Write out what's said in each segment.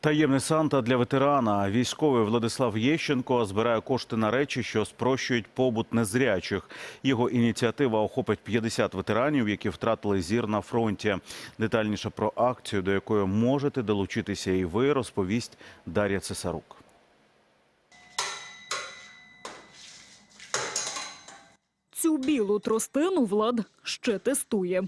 Таємний Санта для ветерана. Військовий Владислав Єщенко збирає кошти на речі, що спрощують побут незрячих. Його ініціатива охопить 50 ветеранів, які втратили зір на фронті. Детальніше про акцію, до якої можете долучитися і ви, розповість Дар'я Цесарук. Цю білу тростину Влад ще тестує.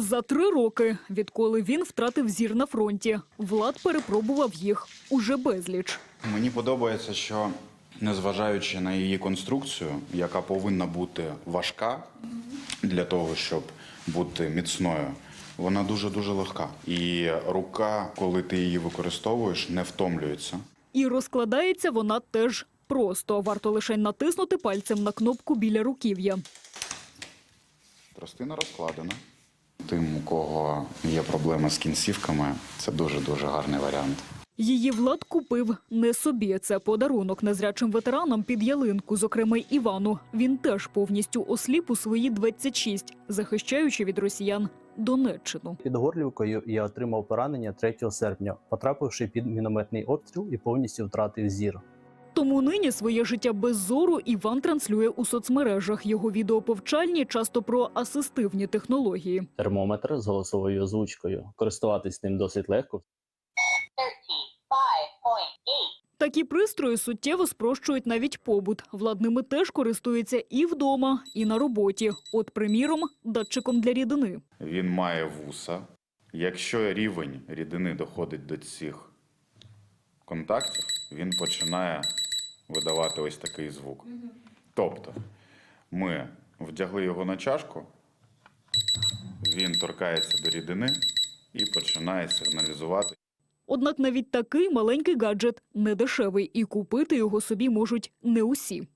За три роки, відколи він втратив зір на фронті, Влад перепробував їх уже безліч. Мені подобається, що незважаючи на її конструкцію, яка повинна бути важка для того, щоб бути міцною, вона дуже дуже легка. І рука, коли ти її використовуєш, не втомлюється. І розкладається вона теж просто. Варто лише натиснути пальцем на кнопку біля руків'я. Тростина розкладена. Тим, у кого є проблеми з кінцівками, це дуже дуже гарний варіант. Її Влад купив не собі. Це подарунок незрячим ветеранам під ялинку, зокрема й Івану. Він теж повністю осліп у свої 26, захищаючи від росіян Донеччину. Під Горлівкою я отримав поранення 3 серпня, потрапивши під мінометний обстріл і повністю втратив зір. Тому нині своє життя без зору Іван транслює у соцмережах. Його відео повчальні часто про асистивні технології. Термометр з голосовою озвучкою. Користуватись ним досить легко. Такі пристрої суттєво спрощують навіть побут. Влад ними теж користується і вдома, і на роботі. От, приміром, датчиком для рідини. Він має вуса. Якщо рівень рідини доходить до цих контактів, він починає видавати ось такий звук. Тобто, ми вдягли його на чашку, він торкається до рідини і починає сигналізувати. Однак навіть такий маленький гаджет не дешевий, і купити його собі можуть не усі.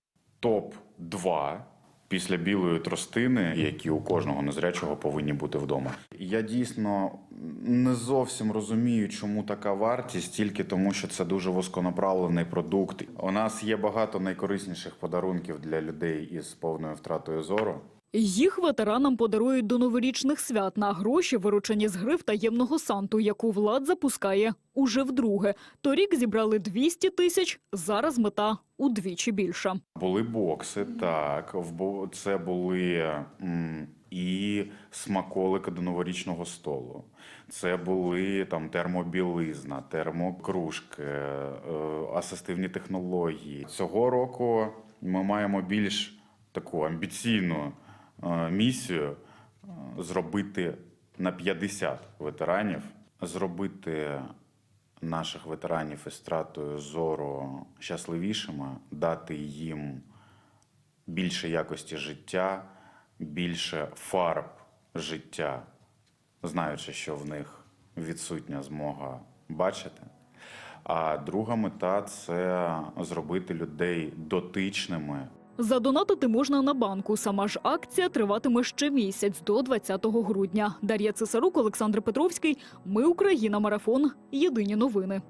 топ-2 після білої тростини, які у кожного незрячого повинні бути вдома. Я дійсно не зовсім розумію, чому така вартість, тільки тому, що це дуже вузьконаправлений продукт. У нас є багато найкорисніших подарунків для людей із повною втратою зору. Їх ветеранам подарують до новорічних свят на гроші, виручені з гри в таємного санту, яку влад запускає уже вдруге. Торік зібрали 200 тисяч, зараз мета удвічі більша. Були бокси, так. Це були і смаколики до новорічного столу. Це були там термобілизна, термокружки, е, асистивні технології. Цього року ми маємо більш таку амбіційну місію е, зробити на 50 ветеранів, зробити наших ветеранів із втратою зору щасливішими, дати їм більше якості життя, більше фарб життя, знаючи, що в них відсутня змога бачити. А друга мета це зробити людей дотичними Задонатити можна на банку. Сама ж акція триватиме ще місяць до 20 грудня. Дар'я Цесарук, Олександр Петровський. Ми Україна. Марафон. Єдині новини.